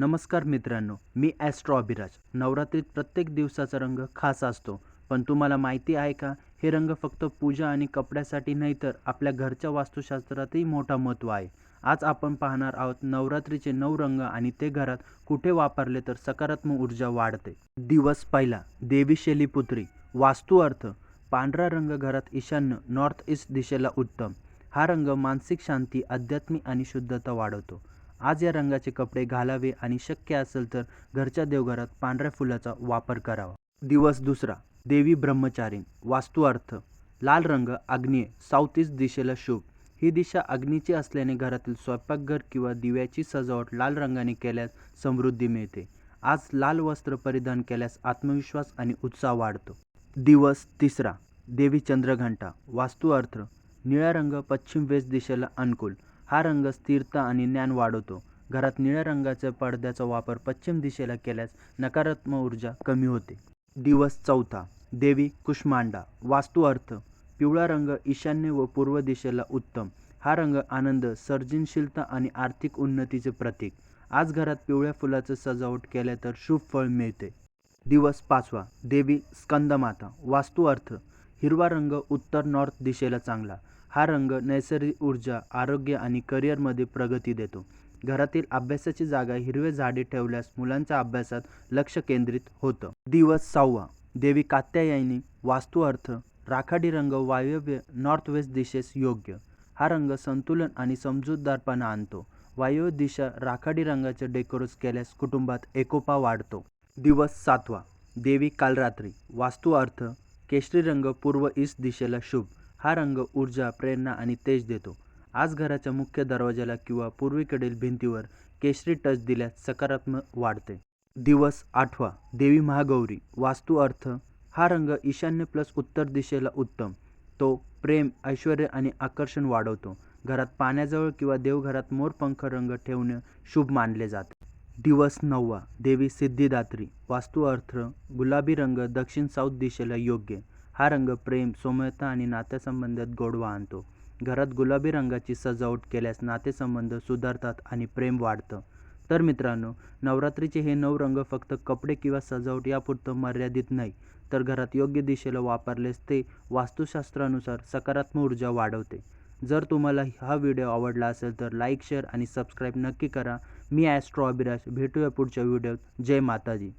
नमस्कार मित्रांनो मी ॲस्ट्रो अभिराज. नवरात्रीत प्रत्येक दिवसाचा रंग खास असतो. पण तुम्हाला माहिती आहे का हे रंग फक्त पूजा आणि कपड्यासाठी नाही तर आपल्या घरच्या वास्तुशास्त्रातही मोठा महत्त्व आहे. आज आपण पाहणार आहोत नवरात्रीचे नऊ रंग आणि ते घरात कुठे वापरले तर सकारात्मक ऊर्जा वाढते. दिवस पहिला देवी शैलीपुत्री. वास्तू अर्थ पांढरा रंग घरात ईशान्य नॉर्थ ईस्ट दिशेला उत्तम. हा रंग मानसिक शांती आध्यात्मिक आणि शुद्धता वाढवतो. आज या रंगाचे कपडे घालावे आणि शक्य असेल तर घरच्या देवघरात पांढऱ्या फुलाचा वापर करावा. दिवस दुसरा देवी ब्रह्मचारी वास्तुअर्थ लाल रंग आग्नेय साऊथ ईस्ट दिशेला शुभ. ही दिशा अग्नीची असल्याने घरातील स्वयंपाकघर किंवा दिव्याची सजावट लाल रंगाने केल्यास समृद्धी मिळते. आज लाल वस्त्र परिधान केल्यास आत्मविश्वास आणि उत्साह वाढतो. दिवस तिसरा देवी चंद्रघंटा वास्तुअर्थ निळा रंग पश्चिम वेस्ट दिशेला अनुकूल. हा रंग स्थिरता आणि ज्ञान वाढवतो. घरात निळ्या रंगाच्या पडद्याचा वापर पश्चिम दिशेला केल्यास नकारात्मक ऊर्जा कमी होते. दिवस चौथा. देवी कुष्मांडा. वास्तू अर्थ पिवळा रंग ईशान्य व पूर्व दिशेला उत्तम. हा रंग आनंद सर्जनशीलता आणि आर्थिक उन्नतीचे प्रतीक. आज घरात पिवळ्या फुलाचं सजावट केल्या तर शुभ फळ मिळते. दिवस पाचवा. देवी स्कंदमाता. वास्तू अर्थ हिरवा रंग उत्तर नॉर्थ दिशेला चांगला. हा रंग नैसर्गिक ऊर्जा आरोग्य आणि करिअरमध्ये प्रगती देतो. घरातील अभ्यासाची जागा हिरवे झाडे ठेवल्यास मुलांच्या अभ्यासात लक्ष केंद्रित होतं. दिवस सहावा. देवी कात्यायनी वास्तू अर्थ राखाडी रंग वायव्य नॉर्थ वेस्ट दिशेस योग्य. हा रंग संतुलन आणि समजूतदारपणा आणतो. वायव्य दिशा राखाडी रंगाचे डेकोरेट केल्यास कुटुंबात एकोपा वाढतो. दिवस सातवा. देवी कालरात्री. वास्तू अर्थ केशरी रंग पूर्व ईस्ट दिशेला शुभ. हा रंग ऊर्जा प्रेरणा आणि तेज देतो. आज घराच्या मुख्य दरवाजाला किंवा पूर्वेकडील भिंतीवर केशरी टच दिल्यास सकारात्मक वाढते. दिवस आठवा. देवी महागौरी. वास्तू अर्थ हा रंग ईशान्य प्लस उत्तर दिशेला उत्तम. तो प्रेम ऐश्वर आणि आकर्षण वाढवतो. घरात पाण्याजवळ किंवा देवघरात मोरपंख रंग ठेवणे शुभ मानले जाते. दिवस नववा. देवी सिद्धिदात्री. वास्तू अर्थ गुलाबी रंग दक्षिण साऊथ दिशेला योग्य. हा रंग प्रेम सौम्यता आणि नात्यासंबंधात गोडवा आणतो. घरात गुलाबी रंगाची सजावट केल्यास नातेसंबंध सुधारतात आणि प्रेम वाढतं. तर मित्रांनो नवरात्रीचे हे नऊ रंग फक्त कपडे किंवा सजावट यापुरतं मर्यादित नाही तर घरात योग्य दिशेला वापरलेस ते वास्तुशास्त्रानुसार सकारात्मक ऊर्जा वाढवते. जर तुम्हाला हा व्हिडिओ आवडला असेल तर लाईक शेअर आणि सबस्क्राईब नक्की करा. मी ॲस्ट्रॉ अभिराज भेटूया पुढच्या व्हिडिओत. जय माताजी.